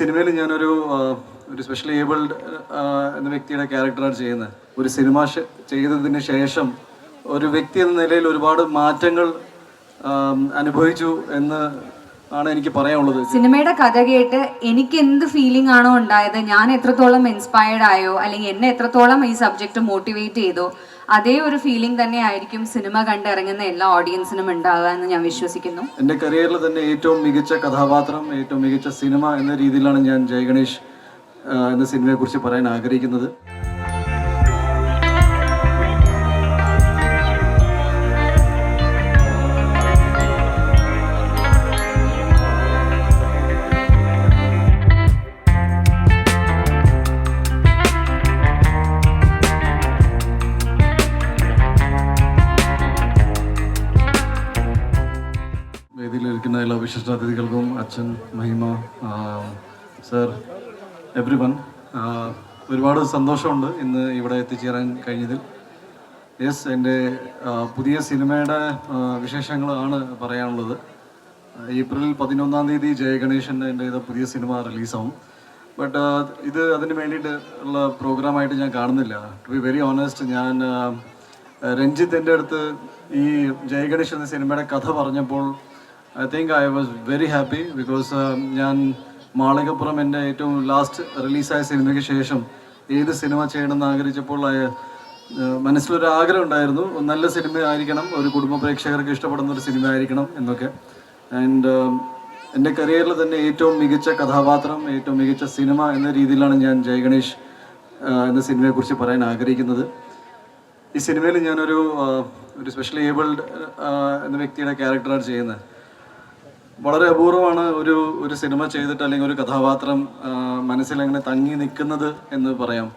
സിനിമയിൽ ഞാനൊരു ഒരു സ്പെഷ്യൽ ഏബിൾഡ് എന്ന വ്യക്തിയുടെ ക്യാരക്ടറാണ് ചെയ്യുന്നത്. ഒരു സിനിമ ചെയ്തതിന് ശേഷം ഒരു വ്യക്തി എന്ന നിലയിൽ ഒരുപാട് മാറ്റങ്ങൾ അനുഭവിച്ചു എന്ന് ആണ് എനിക്ക് പറയാനുള്ളത്. സിനിമയുടെ കഥ കേട്ട് എനിക്ക് എന്ത് ഫീലിംഗ് ആണോ ഉണ്ടായത് ഞാൻ എത്രത്തോളം ഇൻസ്പയർഡ് ആയോ അല്ലെങ്കിൽ എന്നെ എത്രത്തോളം ഈ സബ്ജക്ട് മോട്ടിവേറ്റ് ചെയ്തോ അതേ ഒരു ഫീലിംഗ് തന്നെ ആയിരിക്കും സിനിമ കണ്ടിറങ്ങുന്ന എല്ലാ ഓഡിയൻസിനും ഉണ്ടാവുക എന്ന് ഞാൻ വിശ്വസിക്കുന്നു. എന്റെ കരിയറിൽ തന്നെ ഏറ്റവും മികച്ച കഥാപാത്രം ഏറ്റവും മികച്ച സിനിമ എന്ന രീതിയിലാണ് ഞാൻ ജയഗണേഷ് എന്ന സിനിമയെ കുറിച്ച് പറയാൻ ആഗ്രഹിക്കുന്നത്. എല്ലാ വിശിഷ്ടാതിഥികൾക്കും അച്ഛൻ മഹിമ സർ എവ്രി വൺ ഒരുപാട് സന്തോഷമുണ്ട് ഇന്ന് ഇവിടെ എത്തിച്ചേരാൻ കഴിഞ്ഞതിൽ. യെസ് എന്റെ പുതിയ സിനിമയുടെ വിശേഷങ്ങളാണ് പറയാനുള്ളത്. ഏപ്രിൽ പതിനൊന്നാം തീയതി ജയഗണേഷന്റെ എന്റെ പുതിയ സിനിമ റിലീസാവും. ബട്ട് ഇത് അതിന് വേണ്ടിയിട്ട് ഉള്ള പ്രോഗ്രാമായിട്ട് ഞാൻ കാണുന്നില്ല. ടു ബി വെരി ഓണസ്റ്റ് ഞാൻ രഞ്ജിത്ത് എന്റെ അടുത്ത് ഈ ജയഗണേഷ് എന്ന സിനിമയുടെ കഥ പറഞ്ഞപ്പോൾ I think I was very happy because ഞാൻ മാളികപ്പുറം എന്റെ ഏറ്റവും ലാസ്റ്റ് റിലീസായ സിനിമയ്ക്ക് ശേഷം ഏത് സിനിമ ചെയ്യണമെന്ന് ആഗ്രഹിച്ചപ്പോൾ മനസ്സിലൊരു ആഗ്രഹം ഉണ്ടായിരുന്നു. നല്ല സിനിമ ആയിരിക്കണം ഒരു കുടുംബ പ്രേക്ഷകർക്ക് ഇഷ്ടപ്പെടുന്ന ഒരു സിനിമ ആയിരിക്കണം എന്നൊക്കെ. ആൻഡ് എന്റെ കരിയറിൽ തന്നെ ഏറ്റവും മികച്ച കഥാപാത്രം ഏറ്റവും മികച്ച സിനിമ എന്ന രീതിയിലാണ് ഞാൻ ജയഗണേഷ് എന്ന സിനിമയെക്കുറിച്ച് പറയാൻ ആഗ്രഹിക്കുന്നത്. ഈ സിനിമയിൽ ഞാനൊരു ഒരു സ്പെഷ്യൽ ഏബിൾഡ് എന്ന വ്യക്തിയുടെ ക്യാരക്ടറാണ് ചെയ്യുന്നത്. വളരെ അപൂർവമാണ് ഒരു ഒരു സിനിമ ചെയ്തിട്ട് അല്ലെങ്കിൽ ഒരു കഥാപാത്രം മനസ്സിൽ അങ്ങനെ തങ്ങി നിൽക്കുന്നത് എന്ന് പറയാം.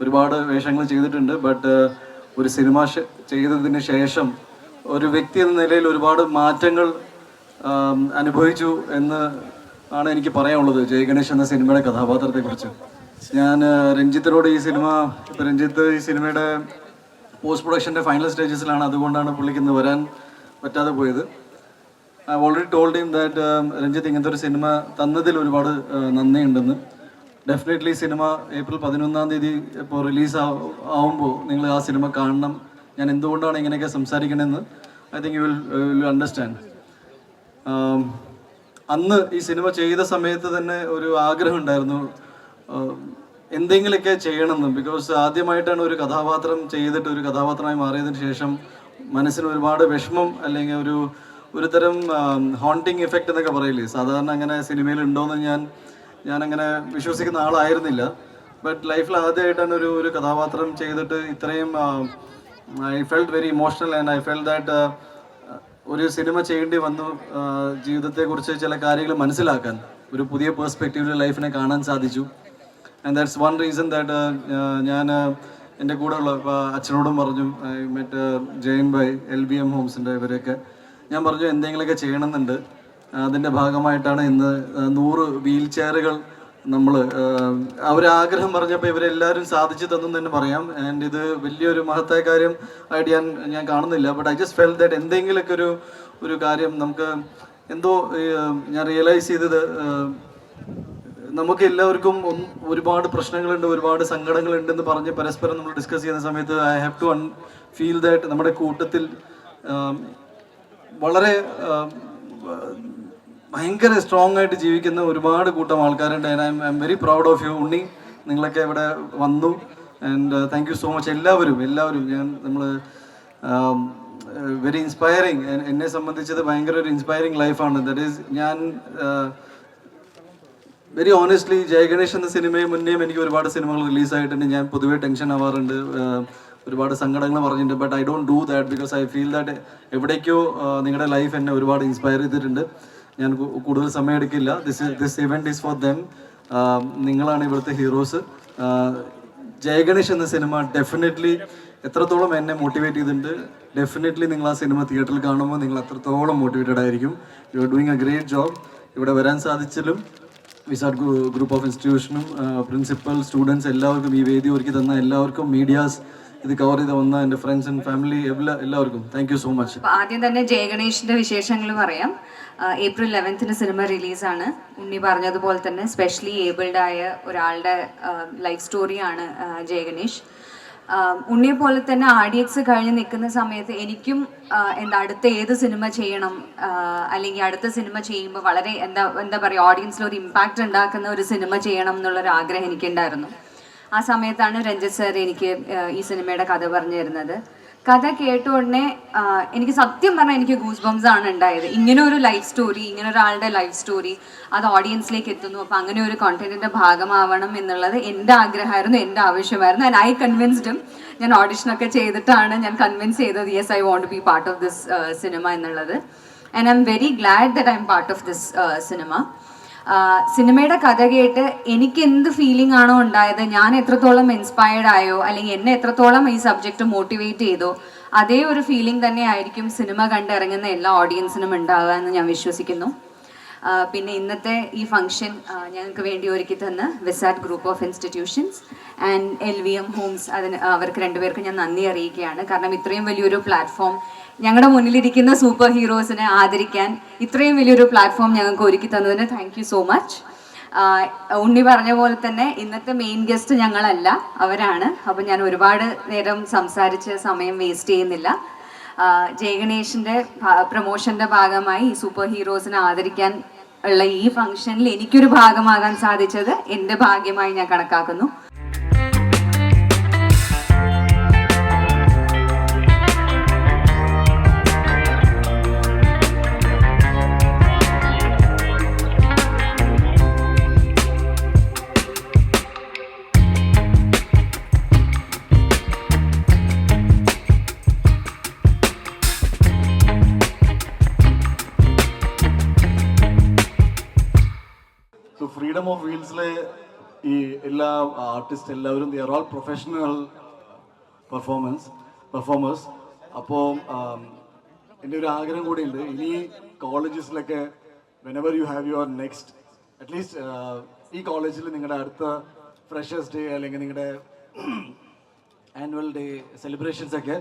ഒരുപാട് വേഷങ്ങൾ ചെയ്തിട്ടുണ്ട് ബട്ട് ഒരു സിനിമ ചെയ്തതിന് ശേഷം ഒരു വ്യക്തി എന്ന നിലയിൽ ഒരുപാട് മാറ്റങ്ങൾ അനുഭവിച്ചു എന്ന് ആണ് എനിക്ക് പറയാനുള്ളത് ജയ ഗണേഷ് എന്ന സിനിമയുടെ കഥാപാത്രത്തെക്കുറിച്ച്. ഞാൻ രഞ്ജിത്തിനോട് ഈ സിനിമ രഞ്ജിത്ത് ഈ സിനിമയുടെ പോസ്റ്റ് പ്രൊഡക്ഷന്റെ ഫൈനൽ സ്റ്റേജസിലാണ് അതുകൊണ്ടാണ് പുള്ളിക്ക് ഇന്ന് വരാൻ പറ്റാതെ പോയത്. I already told him that Ranjith ഇങ്ങനത്തെ ഒരു സിനിമ തന്നതിൽ ഒരുപാട് uh, നന്ദിയുണ്ടെന്ന്. ഡെഫിനറ്റ്ലി സിനിമ ഏപ്രിൽ പതിനൊന്നാം തീയതി ഇപ്പോൾ റിലീസ് ആവുമ്പോൾ നിങ്ങൾ ആ സിനിമ കാണണം. ഞാൻ എന്തുകൊണ്ടാണ് ഇങ്ങനെയൊക്കെ സംസാരിക്കണമെന്ന് I think you will will understand അന്ന് ഈ സിനിമ ചെയ്ത സമയത്ത് തന്നെ ഒരു ആഗ്രഹം ഉണ്ടായിരുന്നു. ആഹ് എന്തെങ്കിലുമൊക്കെ ചെയ്യണമെന്ന്. ബിക്കോസ് ആദ്യമായിട്ടാണ് ഒരു കഥാപാത്രം ചെയ്തിട്ട് ഒരു കഥാപാത്രമായി മാറിയതിന് ശേഷം മനസ്സിന് ഒരുപാട് വിഷമം അല്ലെങ്കിൽ ഒരു ഒരു തരം ഹോണ്ടിങ് എഫക്റ്റ് എന്നൊക്കെ പറയില്ലേ? സാധാരണ അങ്ങനെ സിനിമയിൽ ഉണ്ടോയെന്ന് ഞാൻ ഞാൻ അങ്ങനെ വിശ്വസിക്കുന്ന ആളായിരുന്നില്ല. ബട്ട് ലൈഫിൽ ആദ്യമായിട്ടാണ് ഒരു ഒരു കഥാപാത്രം ചെയ്തിട്ട് ഇത്രയും I felt very emotional and I felt that ഒരു സിനിമ ചെയ്യേണ്ടി വന്നു ജീവിതത്തെക്കുറിച്ച് ചില കാര്യങ്ങൾ മനസ്സിലാക്കാൻ. ഒരു പുതിയ പേഴ്സ്പെക്റ്റീവിൽ ലൈഫിനെ കാണാൻ സാധിച്ചു. And that's one reason that ഞാൻ എന്റെ കൂടെയുള്ള അച്ഛനോടും പറഞ്ഞു മറ്റ് Jayan by L B M ഹോംസിന്റെ ഇവരൊക്കെ ഞാൻ പറഞ്ഞു എന്തെങ്കിലുമൊക്കെ ചെയ്യണമെന്നുണ്ട്. അതിന്റെ ഭാഗമായിട്ടാണ് ഇന്ന് നൂറ് വീൽ ചെയറുകൾ നമ്മൾ അവരാഗ്രഹം പറഞ്ഞപ്പോൾ ഇവരെല്ലാവരും സാധിച്ചു തന്നു തന്നെ പറയാം. ആൻഡ് ഇത് വലിയൊരു മഹത്തായ കാര്യം ആയിട്ട് ഞാൻ ഞാൻ കാണുന്നില്ല. But I just felt that എന്തെങ്കിലുമൊക്കെ ഒരു ഒരു കാര്യം നമുക്ക് എന്തോ ഞാൻ റിയലൈസ് ചെയ്തത് നമുക്ക് എല്ലാവർക്കും ഒരുപാട് പ്രശ്നങ്ങളുണ്ട് ഒരുപാട് സങ്കടങ്ങളുണ്ടെന്ന് പറഞ്ഞ് പരസ്പരം നമ്മൾ ഡിസ്കസ് ചെയ്യുന്ന സമയത്ത് I have to um feel that നമ്മുടെ കൂട്ടത്തിൽ വളരെ ഭയങ്കര സ്ട്രോങ് ആയിട്ട് ജീവിക്കുന്ന ഒരുപാട് കൂട്ടം ആൾക്കാരുണ്ട്. I'm very proud of you Unni. നിങ്ങളൊക്കെ ഇവിടെ വന്നു. And thank you so much എല്ലാവരും എല്ലാവരും. ഞാൻ നമ്മൾ വെരി ഇൻസ്പയറിങ് എന്നെ സംബന്ധിച്ചത് ഭയങ്കര ഒരു ഇൻസ്പയറിങ് ലൈഫാണ് ദറ്റ് ഈസ് ഞാൻ വെരി ഓണസ്റ്റ്ലി ജയഗണേഷ് എന്ന സിനിമയെ മുന്നേയും എനിക്ക് ഒരുപാട് സിനിമകൾ റിലീസായിട്ടുണ്ട് ഞാൻ പൊതുവേ ടെൻഷൻ ആവാറുണ്ട്. ഒരുപാട് സങ്കടങ്ങൾ പറഞ്ഞിട്ടുണ്ട്. But I don't do that because I feel that എവിടേക്കോ നിങ്ങളുടെ ലൈഫ് എന്നെ ഒരുപാട് ഇൻസ്പയർ ചെയ്തിട്ടുണ്ട്. ഞാൻ കൂടുതൽ സമയം എടുക്കില്ല. This this event is for them നിങ്ങളാണ് ഇവിടുത്തെ ഹീറോസ് ജയഗണേഷ് എന്ന സിനിമ ഡെഫിനറ്റ്ലി എത്രത്തോളം എന്നെ മോട്ടിവേറ്റ് ചെയ്തിട്ടുണ്ട്. ഡെഫിനറ്റ്ലി നിങ്ങൾ ആ സിനിമ തിയേറ്ററിൽ കാണുമ്പോൾ നിങ്ങൾ അത്രത്തോളം മോട്ടിവേറ്റഡ് ആയിരിക്കും. You are doing a great job ഇവിടെ വരാൻ സാധിച്ചാലും വിസാർഡ് ഗ്രൂപ്പ് ഓഫ് ഇൻസ്റ്റിറ്റ്യൂഷനും പ്രിൻസിപ്പൽ സ്റ്റുഡൻസ് എല്ലാവർക്കും ഈ വേദി ഒരുക്കി തന്ന എല്ലാവർക്കും മീഡിയാസ് ഇത് കവർ ചെയ്ത് വന്ന എന്റെ ഫ്രണ്ട്സ് ആൻഡ് ഫാമിലി എല്ലാ എല്ലാവർക്കും താങ്ക് യു സോ മച്ച് ആദ്യം തന്നെ ജയഗണേഷിന്റെ വിശേഷങ്ങൾ പറയാം. ഏപ്രിൽ ലെവൻത്തിന് സിനിമ റിലീസാണ് ഉണ്ണി പറഞ്ഞതുപോലെ തന്നെ സ്പെഷ്യലി ഏബിൾഡ് ആയ ഒരാളുടെ ലൈഫ് സ്റ്റോറിയാണ് ജയഗണേഷ്. ഉണ്ണിയെ പോലെ തന്നെ ആഡിയൻസ് കഴിഞ്ഞ് നിൽക്കുന്ന സമയത്ത് എനിക്കും എന്താ അടുത്ത ഏത് സിനിമ ചെയ്യണം അല്ലെങ്കിൽ അടുത്ത സിനിമ ചെയ്യുമ്പോൾ വളരെ എന്താ എന്താ പറയുക ഓഡിയൻസിൽ ഒരു ഇമ്പാക്റ്റ് ഉണ്ടാക്കുന്ന ഒരു സിനിമ ചെയ്യണം എന്നുള്ളൊരു ആഗ്രഹം എനിക്കുണ്ടായിരുന്നു. ആ സമയത്താണ് രഞ്ജിത്ത് സാർ എനിക്ക് ഈ സിനിമയുടെ കഥ പറഞ്ഞു തരുന്നത്. കഥ കേട്ട ഉടനെ എനിക്ക് സത്യം പറഞ്ഞാൽ എനിക്ക് ഗൂസ് ബംസ് ആണ് ഉണ്ടായത്. ഇങ്ങനെ ഒരു ലൈഫ് സ്റ്റോറി ഇങ്ങനെ ഒരാളുടെ ലൈഫ് സ്റ്റോറി അത് ഓഡിയൻസിലേക്ക് എത്തുന്നു. അപ്പം അങ്ങനെ ഒരു കോണ്ടന്റിന്റെ ഭാഗമാവണം എന്നുള്ളത് എന്റെ ആഗ്രഹമായിരുന്നു എന്റെ ആവശ്യമായിരുന്നു. ആൻഡ് ഐ കൺവിൻസ്ഡും ഞാൻ ഓഡിഷനൊക്കെ ചെയ്തിട്ടാണ് ഞാൻ കൺവിൻസ് ചെയ്തത് yes I won't be part of this cinema എന്നുള്ളത്. And I am very glad that I am part of this cinema സിനിമയുടെ കഥ കേട്ട് എനിക്ക് എന്ത് ഫീലിംഗ് ആണോ ഉണ്ടായത്? ഞാൻ എത്രത്തോളം ഇൻസ്പയർഡ് ആയോ? അല്ലെങ്കിൽ എന്നെ എത്രത്തോളം ഈ സബ്ജക്റ്റ് മോട്ടിവേറ്റ് ചെയ്തോ? അതേ ഒരു ഫീലിംഗ് തന്നെ ആയിരിക്കും സിനിമ കണ്ടിറങ്ങുന്ന എല്ലാ ഓഡിയൻസിനും ഉണ്ടാവുക എന്ന് ഞാൻ വിശ്വസിക്കുന്നു. പിന്നെ ഇന്നത്തെ ഈ ഫംഗ്ഷൻ ഞങ്ങൾക്ക് വേണ്ടി ഒരുക്കി തന്ന Visat group of institutions and L V M homes അതിന് അവർക്ക് രണ്ടുപേർക്ക് ഞാൻ നന്ദി അറിയിക്കുകയാണ്. കാരണം ഇത്രയും വലിയൊരു പ്ലാറ്റ്ഫോം ഞങ്ങളുടെ മുന്നിലിരിക്കുന്ന സൂപ്പർ ഹീറോസിനെ ആദരിക്കാൻ ഇത്രയും വലിയൊരു പ്ലാറ്റ്ഫോം ഞങ്ങൾക്ക് ഒരുക്കി തന്നതിന് thank you so much Unni പറഞ്ഞ പോലെ തന്നെ ഇന്നത്തെ മെയിൻ ഗസ്റ്റ് ഞങ്ങളല്ല അവരാണ്. അപ്പം ഞാൻ ഒരുപാട് നേരം സംസാരിച്ച് സമയം വേസ്റ്റ് ചെയ്യുന്നില്ല. ജയഗണേഷിന്റെ പ്രൊമോഷന്റെ ഭാഗമായി സൂപ്പർ ഹീറോസിനെ ആദരിക്കാൻ ഉള്ള ഈ ഫംഗ്ഷനിൽ എനിക്കൊരു ഭാഗമാകാൻ സാധിച്ചത് എന്റെ ഭാഗ്യമായി ഞാൻ കണക്കാക്കുന്നു. ഫ്രീഡം ഓഫ് വീൽസിലെ ഈ എല്ലാ ആർട്ടിസ്റ്റ് എല്ലാവരും are all professional performance performers അപ്പോൾ എന്റെ ഒരു ആഗ്രഹം കൂടിയുണ്ട്. ഇനി കോളേജസിലൊക്കെ whenever you have your next at least ഈ കോളേജിൽ നിങ്ങളുടെ അടുത്ത ഫ്രഷേഴ്സ് ഡേ അല്ലെങ്കിൽ നിങ്ങളുടെ ആനുവൽ ഡേ സെലിബ്രേഷൻസ് ഒക്കെ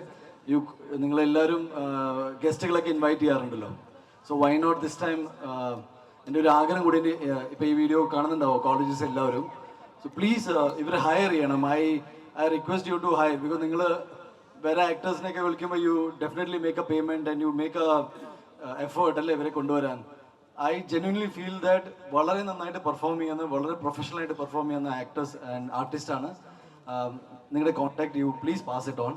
യു നിങ്ങളെല്ലാവരും ഗസ്റ്റുകളൊക്കെ invite ചെയ്യാറുണ്ടല്ലോ. So why not this time എന്റെ ഒരു ആഗ്രഹം കൂടി എന്റെ, uh, ഇപ്പൊ ഈ വീഡിയോ കാണുന്നുണ്ടാവും കോളേജസ് എല്ലാവരും? സോ പ്ലീസ് ഇവരെ ഹയർ ചെയ്യണം. I I request you to hire because നിങ്ങൾ വേറെ ആക്ടേഴ്സിനെയൊക്കെ വിളിക്കുമ്പോൾ you definitely make a payment and you make a effort അല്ലേ ഇവരെ കൊണ്ടുവരാൻ. ഐ ജെന്വൻലി ഫീൽ ദാറ്റ് വളരെ നന്നായിട്ട് പെർഫോം ചെയ്യുന്ന വളരെ പ്രൊഫഷണൽ ആയിട്ട് പെർഫോം ചെയ്യുന്ന ആക്ടേഴ്സ് ആൻഡ് ആർട്ടിസ്റ്റ് ആണ്. നിങ്ങളുടെ contact you please pass it on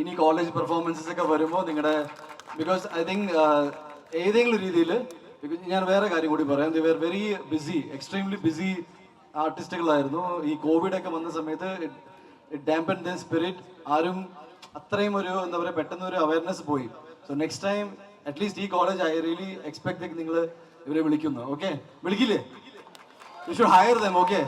ഇനി കോളേജ് പെർഫോമൻസസ് ഒക്കെ വരുമ്പോൾ നിങ്ങളുടെ ബിക്കോസ് ഐ തിങ്ക് ഏതെങ്കിലും രീതിയിൽ ഞാൻ വേറെ കാര്യം കൂടി പറയാം. The very busy extremely busy ആർട്ടിസ്റ്റുകളായിരുന്നു ഈ കോവിഡ് ഒക്കെ വന്ന സമയത്ത് ഇറ്റ് ഡാമ്പൻ ദ സ്പിരിറ്റ് ആരും അത്രയും ഒരു എന്താ പറയുക പെട്ടെന്ന് ഒരു അവയർനെസ് പോയി. So next time at least ഈ കോളേജ് ഐ റിയലി എക്സ്പെക്ട് നിങ്ങൾ ഇവരെ വിളിക്കുന്നു. Okay വിളിക്കില്ലേ? You should hire them okay